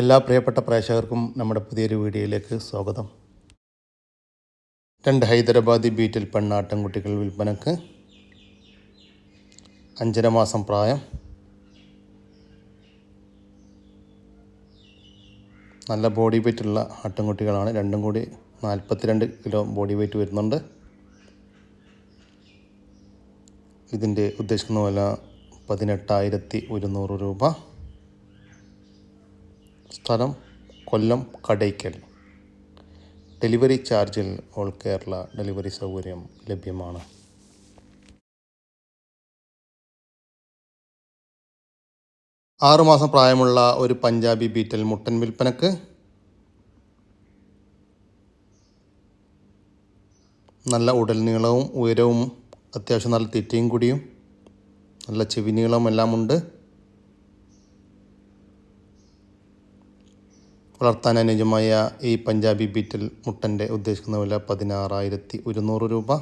എല്ലാ പ്രിയപ്പെട്ട പ്രേക്ഷകർക്കും നമ്മുടെ പുതിയൊരു വീഡിയോയിലേക്ക് സ്വാഗതം. രണ്ട് ഹൈദരാബാദി ബീറ്റിൽ പെണ്ണാട്ടൻകുട്ടികൾ വിൽപ്പനക്ക് അഞ്ചര മാസം പ്രായം. നല്ല ബോഡി വെയിറ്റ് ഉള്ള ആട്ടിൻകുട്ടികളാണ്. രണ്ടും കൂടി നാൽപ്പത്തിരണ്ട് കിലോ ബോഡി വെയ്റ്റ് വരുന്നുണ്ട്. ഇതിന്റെ ഉദ്ദേശിക്കുന്ന വില പതിനെട്ടായിരത്തി ഒരുന്നൂറ് രൂപ. സ്ഥലം കൊല്ലം കടയ്ക്കൽ. ഡെലിവറി ചാർജിൽ ഓൾ കേരള ഡെലിവറി സൗകര്യം ലഭ്യമാണ്. ആറുമാസം പ്രായമുള്ള ഒരു പഞ്ചാബി ബീറ്റൽ മുട്ടൻ വിൽപ്പനക്ക് നല്ല ഉടൽ നീളവും ഉയരവും അത്യാവശ്യം നല്ല തീറ്റയും കൂടിയും നല്ല ചെവി നീളവും എല്ലാം വളർത്താൻ അനുജമായ ഈ പഞ്ചാബി ബീറ്റിൽ മുട്ടന്റെ ഉദ്ദേശിക്കുന്ന വില പതിനാറായിരത്തി ഒരുന്നൂറ് രൂപ.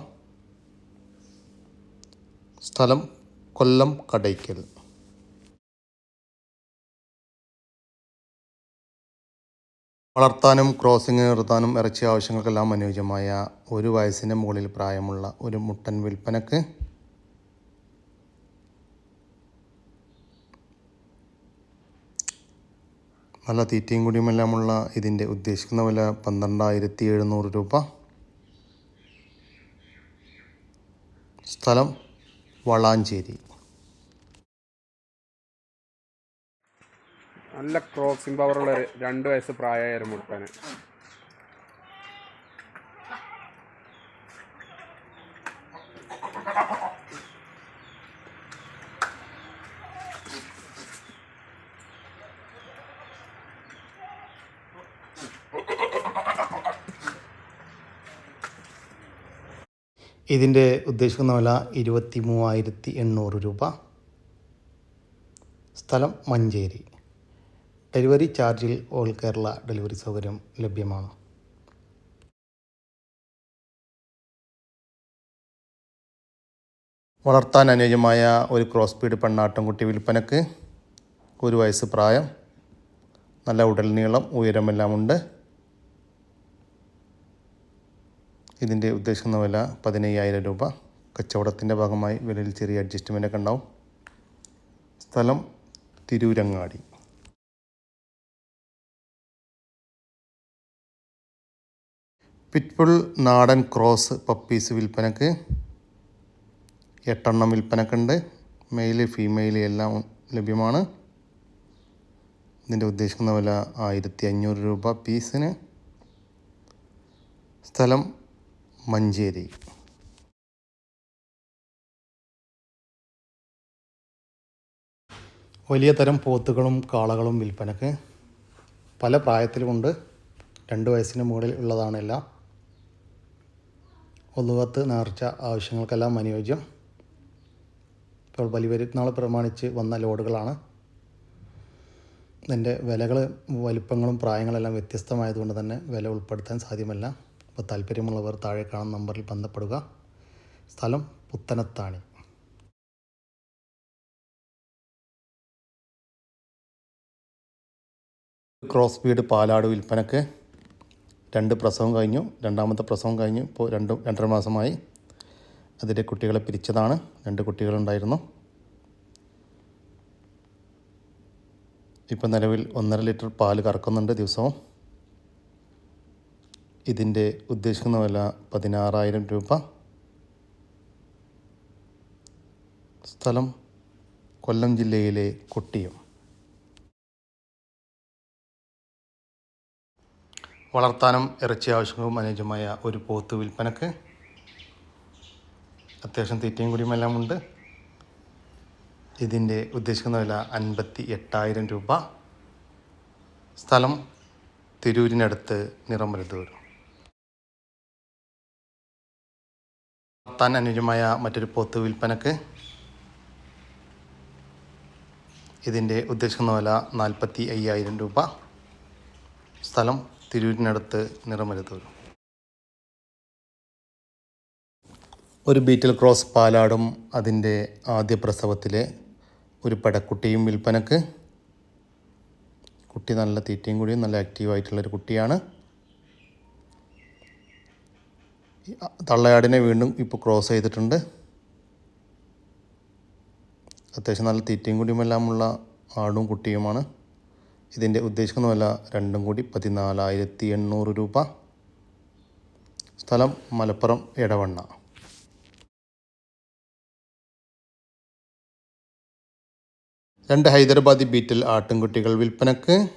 സ്ഥലം കൊല്ലം കടയ്ക്കൽ. വളർത്താനും ക്രോസിംഗ് നിർത്താനും ഇറച്ചി ആവശ്യങ്ങൾക്കെല്ലാം അനുയോജ്യമായ ഒരു വയസ്സിന് മുകളിൽ പ്രായമുള്ള ഒരു മുട്ടൻ വിൽപ്പനക്ക് നല്ല തീറ്റയും കുടിയുമെല്ലാമുള്ള ഇതിന്റെ ഉദ്ദേശിക്കുന്ന വില പന്ത്രണ്ടായിരത്തി എഴുന്നൂറ് രൂപ. സ്ഥലം വളാഞ്ചേരി. നല്ല ക്രോസിംഗ് പവറുള്ള രണ്ട് വയസ്സ് പ്രായമായ ഒരു മുട്ടന്. ഇതിന്റെ ഉദ്ദേശിക്കുന്ന വില ഇരുപത്തി മൂവായിരത്തി എണ്ണൂറ് രൂപ. സ്ഥലം മഞ്ചേരി. ഡെലിവറി ചാർജിൽ ഓൾ കേരള ഡെലിവറി സൗകര്യം ലഭ്യമാണ്. വളർത്താൻ അനുയോജ്യമായ ഒരു ക്രോസ് ബീഡ് പെണ്ണാട്ടൻകുട്ടി വിൽപ്പനക്ക് ഒരു വയസ്സ് പ്രായം. നല്ല ഉടൽ നീളം ഉയരമെല്ലാം ഉണ്ട്. ഇതിന്റെ ഉദ്ദേശിക്കുന്ന വില പതിനയ്യായിരം രൂപ. കച്ചവടത്തിന്റെ ഭാഗമായി വിലയിൽ ചെറിയ അഡ്ജസ്റ്റ്മെന്റ് ഒക്കെ ഉണ്ടാവും. സ്ഥലം തിരൂരങ്ങാടി. പിറ്റ്ബുൾ നാടൻ ക്രോസ് പപ്പീസ് വിൽപ്പനക്ക് എട്ടെണ്ണം വിൽപ്പനക്കുണ്ട് മെയിൽ ഫീമെയിൽ എല്ലാം ലഭ്യമാണ്. ഇതിന്റെ ഉദ്ദേശിക്കുന്ന വില ആയിരത്തി അഞ്ഞൂറ് രൂപ. പീസിന് സ്ഥലം മഞ്ചേരി. വലിയ തരം പോത്തുകളും കാളകളും വിൽപ്പനക്ക് പല പ്രായത്തിലുമുണ്ട്. രണ്ട് വയസ്സിന് മുകളിൽ ഉള്ളതാണെല്ലാം. ഒന്നുപത്ത് നേർച്ച ആവശ്യങ്ങൾക്കെല്ലാം അനുയോജ്യം. ഇപ്പോൾ ബലിപെരുന്നാൾ പ്രമാണിച്ച് വന്ന ലോഡുകളാണ്. ഇതിന്റെ വിലകൾ വലിപ്പങ്ങളും പ്രായങ്ങളെല്ലാം വ്യത്യസ്തമായതുകൊണ്ട് തന്നെ വില ഉൾപ്പെടുത്താൻ സാധ്യമല്ല. അപ്പോൾ താല്പര്യമുള്ളവർ താഴെ കാണുന്ന നമ്പറിൽ ബന്ധപ്പെടുക. സ്ഥലം പുത്തനത്താണി. ക്രോസ് ബീഡ് പാലാട് വിൽപ്പനക്ക് രണ്ട് പ്രസവം കഴിഞ്ഞു. രണ്ടാമത്തെ പ്രസവം കഴിഞ്ഞു. ഇപ്പോൾ രണ്ട് രണ്ടര മാസമായി. അതിന്റെ കുട്ടികളെ പിരിച്ചതാണ്. രണ്ട് കുട്ടികളുണ്ടായിരുന്നു. ഇപ്പം നിലവിൽ ഒന്നര ലിറ്റർ പാൽ കറക്കുന്നുണ്ട് ദിവസവും. ഇതിന്റെ ഉദ്ദേശിക്കുന്ന വില പതിനാറായിരം രൂപ. സ്ഥലം കൊല്ലം ജില്ലയിലെ കൊട്ടിയം. വളർത്താനും ഇറച്ചി ആവശ്യങ്ങളും അനുയോജ്യമായ ഒരു പോത്ത് വിൽപ്പനക്ക് അത്യാവശ്യം തീറ്റയും കൂടിയും എല്ലാം ഉണ്ട് ഇതിന്റെ ഉദ്ദേശിക്കുന്ന വില അൻപത്തി എട്ടായിരം രൂപ. സ്ഥലം തിരൂരിനടുത്ത് നിറമരുതൂർ വളർത്താൻ അനുജമായ മറ്റൊരു പോത്ത് വിൽപ്പനക്ക് ഇതിന്റെ ഉദ്ദേശിക്കുന്ന വില നാൽപ്പത്തി അയ്യായിരം രൂപ. സ്ഥലം തിരൂരിനടുത്ത് നിറമരുതൂർ ഒരു ബീറ്റിൽ ക്രോസ് പാലാടും അതിന്റെ ആദ്യ പ്രസവത്തിലെ ഒരു പടക്കുട്ടിയും വിൽപ്പനക്ക്. കുട്ടി നല്ല തീറ്റയും കൂടിയും നല്ല ആക്റ്റീവായിട്ടുള്ളൊരു കുട്ടിയാണ് ഈ തള്ളയാടിനെ വീണ്ടും ഇപ്പോൾ ക്രോസ് ചെയ്തിട്ടുണ്ട്. അത്യാവശ്യം നല്ല തീറ്റയും കൂടിയുമെല്ലാമുള്ള ആടും കുട്ടിയുമാണ്. ഇതിന്റെ ഉദ്ദേശിക്കുന്ന രണ്ടും കൂടി പതിനാലായിരത്തി എണ്ണൂറ് രൂപ. സ്ഥലം മലപ്പുറം എടവണ്ണ. രണ്ട് ഹൈദരാബാദി ബീറ്റിൽ ആട്ടിൻകുട്ടികൾ വിൽപ്പനക്ക്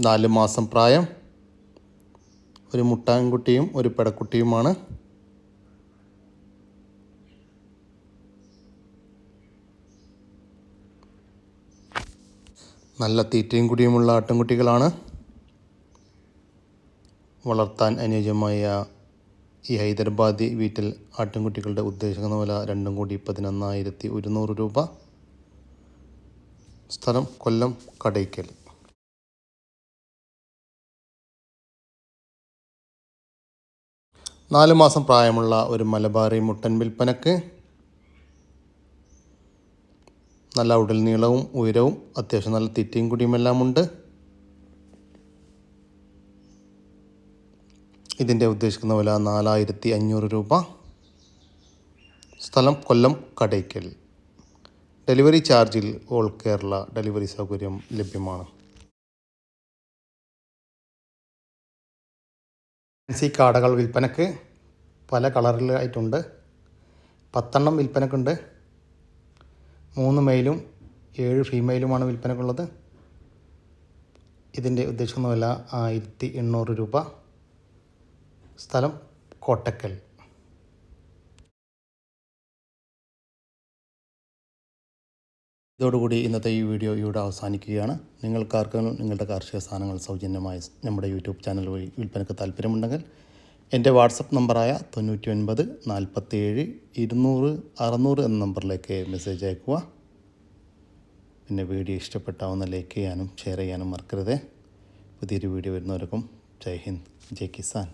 നാല് മാസം പ്രായം. ഒരു മുട്ടാൻകുട്ടിയും ഒരു പെടക്കുട്ടിയുമാണ്. നല്ല തീറ്റയും കുടിയുമുള്ള ആട്ടിൻകുട്ടികളാണ് വളർത്താൻ അനുയോജ്യമായ ഈ ഹൈദരാബാദി വീട്ടിൽ ആട്ടിൻകുട്ടികളുടെ ഉദ്ദേശിക്കുന്ന വില രണ്ടും കൂടി പതിനൊന്നായിരത്തി ഒരുന്നൂറ് രൂപ. സ്ഥലം കൊല്ലം കടയ്ക്കൽ. നാല് മാസം പ്രായമുള്ള ഒരു മലബാറി മുട്ടൻ വിൽപ്പനക്ക് നല്ല ഉടൽ നീളവും ഉയരവും അത്യാവശ്യം നല്ല തീറ്റയും കുടിയുമെല്ലാം ഉണ്ട് ഇതിന്റെ ഉദ്ദേശിക്കുന്ന വില നാലായിരത്തി അഞ്ഞൂറ് രൂപ. സ്ഥലം കൊല്ലം കടയ്ക്കൽ. ഡെലിവറി ചാർജിൽ ഓൾ കേരള ഡെലിവറി സൗകര്യം ലഭ്യമാണ്. സി കാടകൾ വിൽപ്പനക്ക് പല കളറിലായിട്ടുണ്ട് പത്തെണ്ണം വിൽപ്പനക്കുണ്ട്. മൂന്ന് മെയിലും ഏഴ് ഫീമെയിലുമാണ് വിൽപ്പനക്കുള്ളത്. ഇതിന്റെ ഉദ്ദേശിക്കുന്ന വില ആയിരത്തി എണ്ണൂറ് രൂപ. സ്ഥലം കോട്ടക്കൽ. ഇതോടുകൂടി ഇന്നത്തെ ഈ വീഡിയോ ഇവിടെ അവസാനിക്കുകയാണ്. നിങ്ങൾക്കാർക്കും നിങ്ങളുടെ കാർഷിക സാധനങ്ങൾ സൗജന്യമായി നമ്മുടെ യൂട്യൂബ് ചാനൽ വഴി വിൽപ്പനയ്ക്ക് താല്പര്യമുണ്ടെങ്കിൽ എന്റെ വാട്സപ്പ് നമ്പറായ തൊണ്ണൂറ്റി ഒൻപത് നാൽപ്പത്തേഴ് ഇരുന്നൂറ് അറുന്നൂറ് എന്ന നമ്പറിലേക്ക് മെസ്സേജ് അയക്കുക. പിന്നെ വീഡിയോ ഇഷ്ടപ്പെട്ടാവുന്ന ലൈക്ക് ചെയ്യാനും ഷെയർ ചെയ്യാനും മറക്കരുത്. പുതിയൊരു വീഡിയോ വരുന്നവർക്കും ജയ് ഹിന്ദ് ജയ് കിസാൻ.